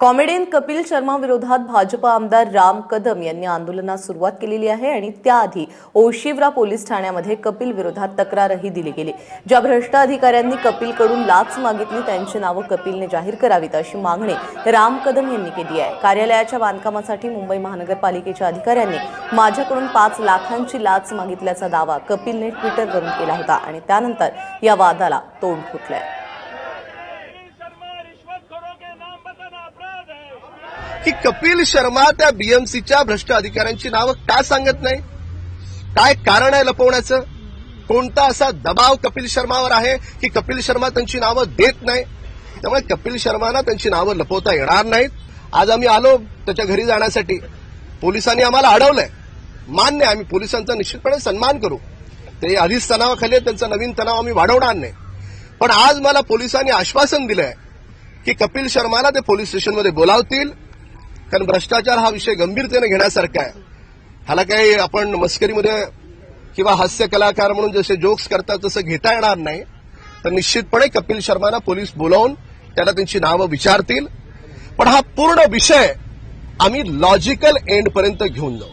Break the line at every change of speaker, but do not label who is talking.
Comedian Kapil Sharma विरोधात भाजपा आमदार राम कदम यांनी आंदोलनास सुरुवात केलेली आहे आणि त्याआधी ओशिवरा पोलीस ठाण्यामध्ये कपिल विरोधात तक्रारही दिली गेली. ज्या भ्रष्ट अधिकाऱ्यांनी कपिलकडून लाच मागितली त्यांची नावं कपिलने जाहीर करावीत अशी मागणी राम कदम यांनी केली आहे. कार्यालयाच्या बांधकामासाठी मुंबई महानगरपालिकेच्या अधिकाऱ्यांनी माझ्याकडून पाच लाखांची लाच मागितल्याचा दावा कपिलने ट्विटरवरून केला होता आणि त्यानंतर या वादाला तोंड फुटलंय
शर्मा रिश्वतखोरों के नाम बताना अपराध है
की कपिल शर्मा त्या बीएमसीच्या भ्रष्ट अधिकाऱ्यांची नावं का सांगत नाही? काय कारण आहे लपवण्याचं? कोणता असा दबाव कपिल शर्मावर आहे की कपिल शर्मा त्यांची नावं देत नाही? त्यामुळे कपिल शर्मांना त्यांची नावं लपवता येणार नाहीत. आज आम्ही आलो त्याच्या घरी जाण्यासाठी. पोलिसांनी आम्हाला अडवलंय. मान्य आहे, आम्ही पोलिसांचा निश्चितपणे सन्मान करू. ते आधीच तणावाखाली त्यांचा नवीन तणाव आम्ही वाढवणार नाही. पण आज मला पोलिसांनी आश्वासन दिलंय की कपिल शर्माला ते पोलीस स्टेशनमध्ये बोलावतील. कारण भ्रष्टाचार हा विषय गंभीरतेने घेण्यासारखा आहे. ह्याला काही आपण मस्करीमध्ये किंवा हास्य कलाकार म्हणून जसे जोक्स करतात तसं घेता येणार नाही. तर निश्चितपणे कपिल शर्माला पोलीस बोलावून त्याला त्यांची नावं विचारतील. पण हा पूर्ण विषय आम्ही लॉजिकल एंडपर्यंत घेऊन जाऊ.